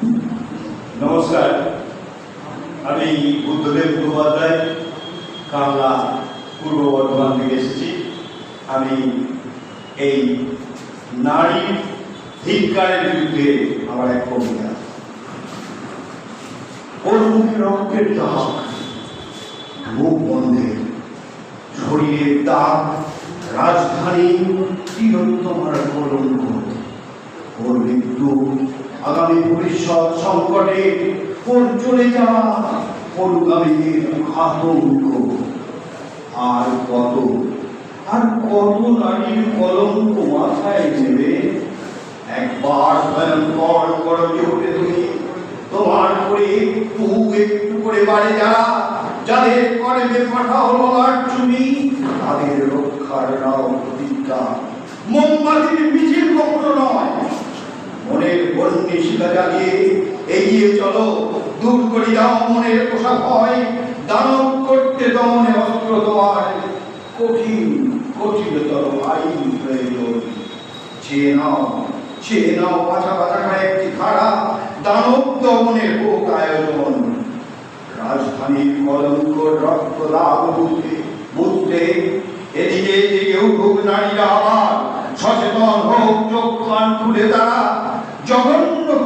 নমস্কার। আমি বুদ্ধদেব মুখোপাধ্যায় কামলা পূর্ব বর্ধমান থেকে এসেছি। আমি এই নারীর ধিক্কারের বিরুদ্ধে আমার এক কবিতা ওর মুখে রক্তের দাগ, মুখ বন্ধে শরীরের দাগ রাজধানী চিরন্তমার কলঙ্ক, ওর মৃত্যু আগামী ভবিষ্যৎ সংকটে কোন চলে যাওয়া অনুগামীদের আতঙ্ক। আর কত আর কত নারীর কলঙ্ক মাথায় নেবে? একবার ভয়ঙ্কর করণীয় হলে তুমি তোমার করে একটু একটু করে বাড়ে যারা, যাদের কর্মে পাঠাও বলার তুমি তাদের রক্ষার নাও প্রতিজ্ঞা। বন্যে শিলা জ্বালিয়ে এগিয়ে চলো, দূর করে দাও মনের পোষা ভয় দানব করতে দমনে অস্ত্র তোমার। কঠিন, কঠিনতর আইন প্রয়োজন। চেয়ে নাও চেয়ে নাও পাছা পাছা কয়েকটি খাড়া দানব দমনের হোক আয়োজন। রাজধানীর কলঙ্ক রক্ত লাভ বুঝতে বুঝতে এদিকে এদিকে উঠুক নারীরা আবার। সচেতন হোক চোখ কান খুলে তারা। জঘন্য